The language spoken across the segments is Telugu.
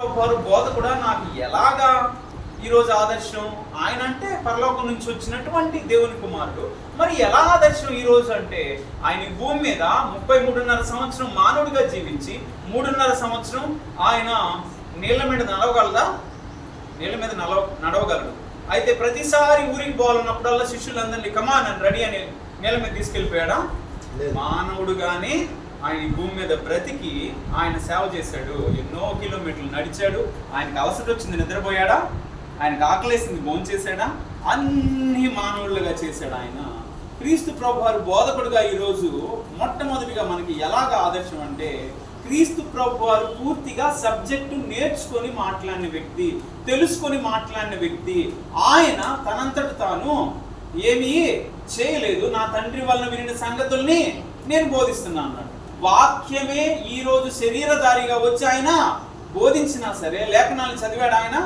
వారు బోధ కూడా నాకు ఎలాగా ఈరోజు ఆదర్శం? ఆయన అంటే పరలోకం నుంచి వచ్చినటువంటి దేవుని కుమారుడు. మరి ఎలా ఆదర్శం ఈ రోజు అంటే ఆయన భూమి మీద ముప్పై మూడున్నర సంవత్సరం మానవుడిగా జీవించి మూడున్నర సంవత్సరం ఆయన నీళ్ళ మీద నడవగలదా నీళ్ళ మీద నడవ నడవగలడు. అయితే ప్రతిసారి ఊరికి పోవాలన్నప్పుడల్లా శిష్యులందరినీ కమాన్ అని రెడీ అని నీళ్ళ మీద తీసుకెళ్ళిపోయాడా. మానవుడుగానే ఆయన ఈ భూమి మీద బ్రతికి ఆయన సేవ చేశాడు. ఎన్నో కిలోమీటర్లు నడిచాడు. ఆయనకు అవసరం వచ్చింది నిద్రపోయాడా? ఆయనకు ఆకలేసింది భోంచేశాడా అన్ని మానవుళ్ళుగా చేశాడు ఆయన. క్రీస్తు ప్రభు వారు బోధకుడుగా ఈరోజు మొట్టమొదటిగా మనకి ఎలాగ ఆదర్శం అంటే క్రీస్తు ప్రభు వారు పూర్తిగా సబ్జెక్టు నేర్చుకొని మాట్లాడిన వ్యక్తి తెలుసుకొని మాట్లాడిన వ్యక్తి. ఆయన తనంతట తాను ఏమీ చేయలేదు. నా తండ్రి వలన వినిన సంగతుల్ని నేను బోధిస్తున్నా అన్నాడు. వాక్యమే ఈ రోజు శరీరధారిగా వచ్చి ఆయన బోధించినా సరే లేఖనాలు చదివాడు ఆయన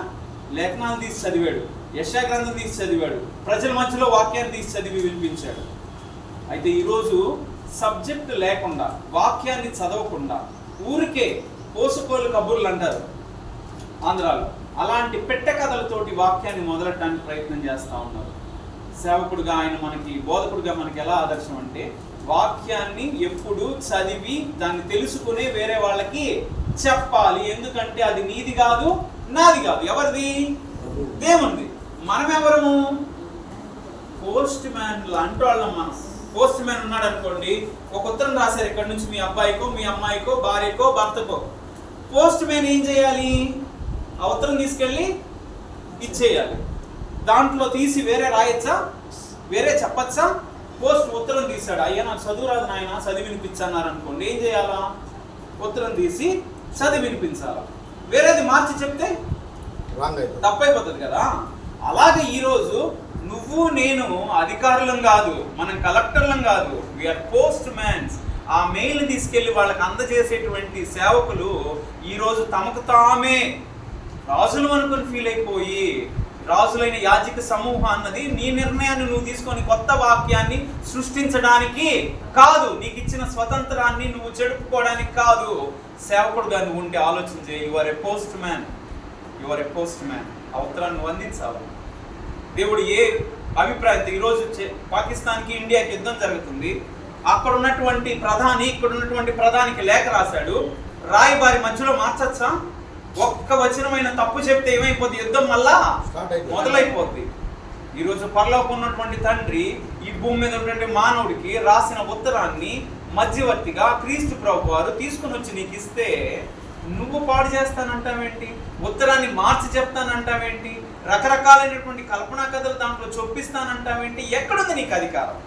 లేఖనాలు తీసి చదివాడు యశా గ్రంథం తీసి చదివాడు ప్రజల మధ్యలో వాక్యాన్ని తీసి చదివి వినిపించాడు. అయితే ఈరోజు సబ్జెక్ట్ లేకుండా వాక్యాన్ని చదవకుండా ఊరికే పోసుకోలు కబుర్లు అంటారు ఆంధ్రాలో. అలాంటి పెట్టె కథలతోటి వాక్యాన్ని మొదలెట్టడానికి ప్రయత్నం చేస్తూ ఉన్నారు. సేవకుడుగా ఆయన మనకి బోధకుడుగా మనకి ఎలా ఆదర్శం అంటే వాక్యాన్ని ఎప్పుడు చదివి దాన్ని తెలుసుకునే వేరే వాళ్ళకి చెప్పాలి. ఎందుకంటే అది నీది కాదు నాది కాదు. ఎవరిది? దేవునిది. మనం ఎవరము పోస్ట్ మ్యాన్ లాంటి వాళ్ళం మనం. పోస్ట్ మ్యాన్ ఉన్నాడు అనుకోండి ఒక ఉత్తరం రాశారు ఇక్కడ నుంచి మీ అబ్బాయికో మీ అమ్మాయికో భార్యకో భర్తకో. పోస్ట్ మ్యాన్ ఏం చేయాలి? ఆ ఉత్తరం తీసుకెళ్ళి ఇచ్చేయాలి. దాంట్లో తీసి వేరే రాయొచ్చా? వేరే చెప్పచ్చా? పోస్ట్ ఉత్తరం తీశాడు. అయ్యా నాకు చదువు రాదు నాయన చదివి వినిపించన్నారు అనుకోండి ఏం చేయాలా? ఉత్తరం తీసి చదివి వినిపించాలా? వేరేది మార్చి చెప్తే తప్పైపోతుంది కదా? అలాగే ఈరోజు నువ్వు నేను అధికారులం కాదు మనం కలెక్టర్లం కాదు వీఆర్ పోస్ట్ మ్యాన్స్ ఆ మెయిల్ తీసుకెళ్ళి వాళ్ళకి అందజేసేటువంటి సేవకులు ఈరోజు తమకు తామే. రాజులు అనుకుని ఫీల్ అయిపోయి రాజులైన యాజక సమూహం అన్నది నీ నిర్ణయాన్ని నువ్వు తీసుకొని కొత్త వాక్యాన్ని సృష్టించడానికి కాదు. నీకు ఇచ్చిన స్వతంత్రాన్ని నువ్వు చెడుపుకోవడానికి కాదు. సేవకుడుగా నువ్వు ఉంటే ఆలోచన చేయి. You're a postman you're a postman అవతరాన్ని నువ్వు అందించావు. దేవుడు ఏ అభిప్రాయంతో ఈరోజు పాకిస్తాన్కి ఇండియాకి యుద్ధం జరుగుతుంది. అక్కడ ఉన్నటువంటి ప్రధాని ఇక్కడ ఉన్నటువంటి ప్రధానికి లేఖ రాశాడు. రాయబారి మధ్యలో మార్చచ్చా? ఒక్క వచనమైన తప్పు చెప్తే ఏమైపోద్ది? యుద్ధం మళ్ళా. మొదలైపోద్ది. ఈరోజు పరలోకి ఉన్నటువంటి తండ్రి ఈ భూమి మీద ఉన్నటువంటి మానవుడికి రాసిన ఉత్తరాన్ని మధ్యవర్తిగా క్రీస్తు ప్రభు వారు తీసుకుని వచ్చి నీకు ఇస్తే నువ్వు పాడు చేస్తానంటావేంటి? ఉత్తరాన్ని మార్చి చెప్తానంటావేంటి? రకరకాలైనటువంటి కల్పనా కథలు దాంట్లో చొప్పిస్తానంటావేంటి? ఎక్కడుంది నీకు అధికారం?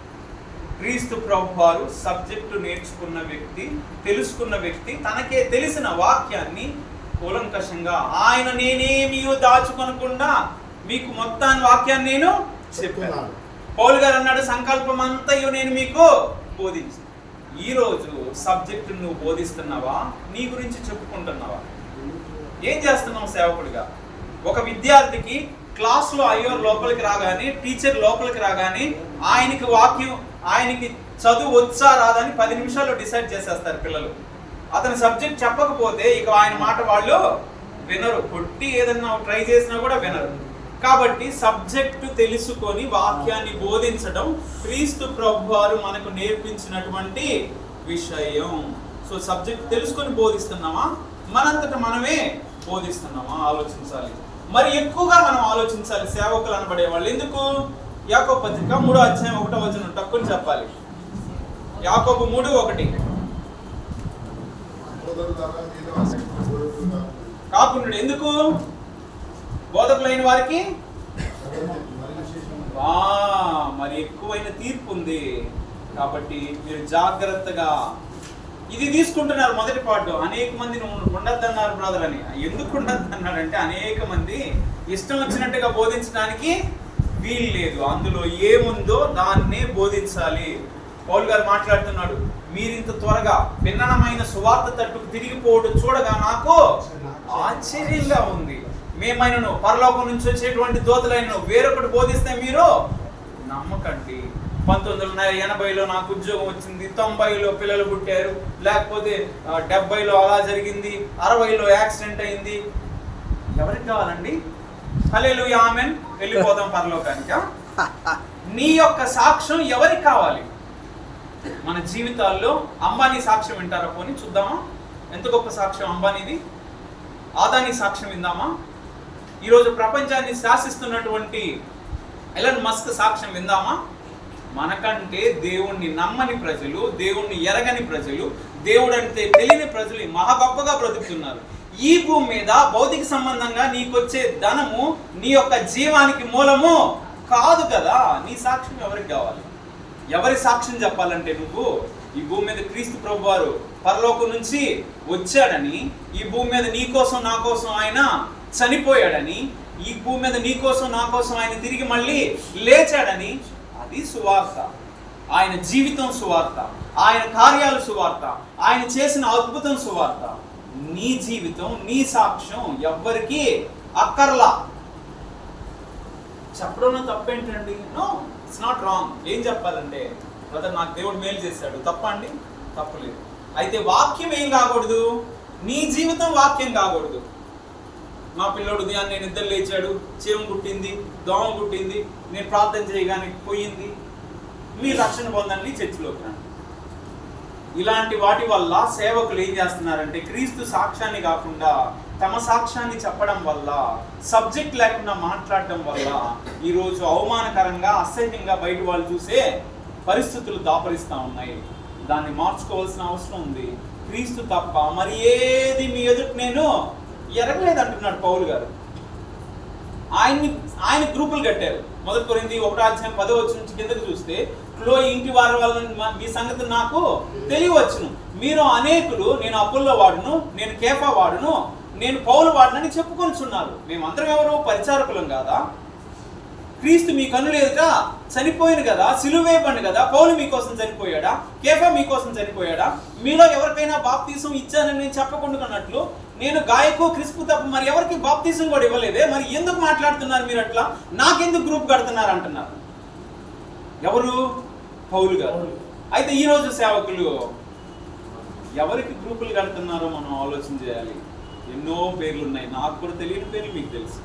క్రీస్తు ప్రభు వారు సబ్జెక్టు నేర్చుకున్న వ్యక్తి తెలుసుకున్న వ్యక్తి తనకే తెలిసిన వాక్యాన్ని కూలంకషంగా ఆయన నేనేమీ దాచుకొనకుండా మీకు మొత్తాన్ని వాక్యాన్ని నేను చెప్పాను. పౌలు గారు అన్నాడు సంకల్పం అంతయు నేను మీకు బోధించి ఈ రోజు సబ్జెక్టు నువ్వు బోధిస్తున్నావా? నీ గురించి చెప్పుకుంటున్నావా? ఏం చేస్తున్నావు సేవకుడిగా? ఒక విద్యార్థికి క్లాస్లో అయ్యో లోపలికి రాగానే టీచర్ లోపలికి రాగానే ఆయనకి వాక్యం ఆయనకి చదువు వచ్చా రాదని పది నిమిషాల్లో డిసైడ్ చేసేస్తారు పిల్లలు. అతని సబ్జెక్ట్ చెప్పకపోతే ఇక ఆయన మాట వాళ్ళు వినరు. కొట్టి ఏదన్నా ట్రై చేసినా కూడా వినరు. కాబట్టి సబ్జెక్టు తెలుసుకొని వాక్యాన్ని బోధించడం క్రీస్తు ప్రభు వారు మనకు నేర్పించినటువంటి విషయం. సో సబ్జెక్ట్ తెలుసుకొని బోధిస్తున్నామా? మనంతట మనమే బోధిస్తున్నామా? ఆలోచించాలి. మరి ఎక్కువగా మనం ఆలోచించాలి. సేవకులు అనబడే వాళ్ళు. ఎందుకు? యాకో పత్రిక మూడో అధ్యాయం ఒకటో వచనం టక్కుని చెప్పాలి. యాకోబు మూడు ఒకటి. కాకుండా ఎందుకు? బోధకులైన వారికి? మరి ఎక్కువైన తీర్పు ఉంది. కాబట్టి మీరు జాగ్రత్తగా ఇది తీసుకుంటున్నారు మొదటి పాటు. అనేక మంది నువ్వు ఉండద్దన్నారు బ్రదర్ అని. ఎందుకు ఉండద్దు అన్నాడంటే అనేక మంది ఇష్టం వచ్చినట్టుగా బోధించడానికి వీలు లేదు. అందులో ఏముందో దాన్నే బోధించాలి. పౌల్ గారు మాట్లాడుతున్నాడు. మీరింత త్వరగా భిన్నమైన సువార్త తట్టుకు తిరిగిపోవడం చూడగా నాకు ఆశ్చర్యంగా ఉంది. మేమైనను పరలోకం నుంచి వచ్చేటువంటి దోతలైన వేరొకటి బోధిస్తే మీరు నమ్మకండి. పంతొమ్మిది వందల ఎనభైలో నాకు ఉద్యోగం వచ్చింది. తొంభైలో పిల్లలు పుట్టారు. లేకపోతే డెబ్బైలో అలా జరిగింది. అరవైలో యాక్సిడెంట్ అయింది. ఎవరికి కావాలండి? Hallelujah amen. వెళ్ళిపోదాం పరలోకానికి? నీ యొక్క సాక్ష్యం ఎవరికి కావాలి? మన జీవితాల్లో అంబానీ సాక్ష్యం వింటారా పోని? చూద్దామా? ఎంత గొప్ప సాక్ష్యం అంబానీది? ఆదాని సాక్ష్యం విందామా? ఈరోజు ప్రపంచాన్ని శాసిస్తున్నటువంటి ఎలన్ మస్క్ సాక్ష్యం విందామా? మనకంటే దేవుణ్ణి నమ్మని ప్రజలు దేవుణ్ణి ఎరగని ప్రజలు దేవుడు అంటే తెలియని ప్రజలు మహా గొప్పగా బ్రతుకుతున్నారు. ఈ భూమి మీద భౌతిక సంబంధంగా నీకొచ్చే ధనము నీ యొక్క జీవానికి మూలము కాదు కదా. నీ సాక్ష్యం ఎవరికి కావాలి? ఎవరి సాక్ష్యం చెప్పాలంటే నువ్వు ఈ భూమి మీద క్రీస్తు ప్రభు వారు పరలోకం నుంచి వచ్చాడని ఈ భూమి మీద నీ కోసం నా కోసం ఆయన చనిపోయాడని ఈ భూమి మీద నీ కోసం నా కోసం ఆయన తిరిగి మళ్ళీ లేచాడని అది సువార్త. ఆయన జీవితం సువార్త. ఆయన కార్యాలు సువార్త. ఆయన చేసిన అద్భుతం సువార్త. నీ జీవితం నీ సాక్ష్యం ఎవ్వరికీ అక్కర్లా. చెప్పడంలో తప్పేంటండి? నో. ఇట్స్ నాట్ రాంగ్ ఏం చెప్పాలంటే బ్రదర్ నాకు దేవుడు మేలు చేశాడు. తప్ప అండి? తప్పలేదు అయితే వాక్యం ఏం కాకూడదు? నీ జీవితం వాక్యం కాకూడదు. మా పిల్లోడు ఉదయాన్నే నేను నిద్ర లేచాడు చీమ కుట్టింది దోమ కుట్టింది నేను ప్రార్థన చేయగానే పోయింది. మీ రక్షణ పొందండి చర్చిలోకి రండి. ఇలాంటి వాటి వల్ల సేవకులు ఏం చేస్తున్నారంటే క్రీస్తు సాక్ష్యాన్ని కాకుండా తమ సాక్ష్యాన్ని చెప్పడం వల్ల సబ్జెక్ట్ లేకుండా మాట్లాడడం వల్ల ఈరోజు అవమానకరంగా అసహ్యంగా బయట వాళ్ళు చూసే పరిస్థితులు దాపరిస్తూ ఉన్నాయి. దాన్ని మార్చుకోవాల్సిన అవసరం ఉంది. క్రీస్తు తప్ప మరి ఏది మీ ఎదుటి నేను ఎరగలేదు అంటున్నాడు పౌలు గారు. ఆయన్ని ఆయన గ్రూపులు కట్టారు. మొదటి కొరింది ఒకటో అధ్యాయం పదో వచ్చి నుంచి కిందకి చూస్తే క్లో ఇంటి వారి వల్ల మీ సంగతి నాకు తెలియవచ్చును. మీరు అనేకులు నేను అప్పుల్లో వాడును నేను కేఫా వాడును నేను పౌలు వాడునని చెప్పుకొనిచున్నారు మేమందరం ఎవరు పరిచారకులం కాదా? క్రీస్తు మీ కన్నులు ఎదుట చనిపోయింది కదా సిలువేయబడి కదా పౌలు మీకోసం చనిపోయాడా? కేఫా మీకోసం చనిపోయాడా? మీలో ఎవరికైనా బాప్తీసం ఇచ్చానని నేను చెప్పకుండాన్నట్లు నేను గాయకు క్రిస్పు తప్ప మరి ఎవరికి బాప్తీసం కూడా ఇవ్వలేదే? మరి ఎందుకు మాట్లాడుతున్నారు మీరు అట్లా నాకెందుకు గ్రూప్ కడుతున్నారు అంటున్నారు? ఎవరు? పౌలు గారు. అయితే ఈ రోజు సేవకులు ఎవరికి గ్రూపులు కడుతున్నారో మనం ఆలోచన చేయాలి. ఎన్నో పేర్లు ఉన్నాయి నాకు కూడా తెలియని పేర్లు మీకు తెలుసు.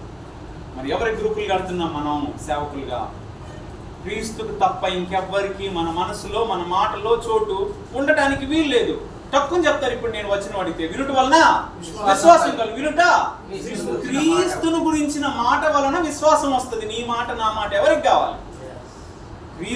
మరి ఎవరి గ్రూపులు కడుతున్నాం మనం సేవకులుగా? క్రీస్తుకు తప్ప ఇంకెవ్వరికి మన మనసులో మన మాటలో చోటు ఉండటానికి వీలు లేదు. తక్కువ చెప్తారు ఇప్పుడు నేను వచ్చిన వాడితే వినుట వలన విశ్వాసం కలు వినుట? క్రీస్తును గురించిన మాట వలన విశ్వాసం వస్తుంది. నీ మాట నా మాట ఎవరికి కావాలి?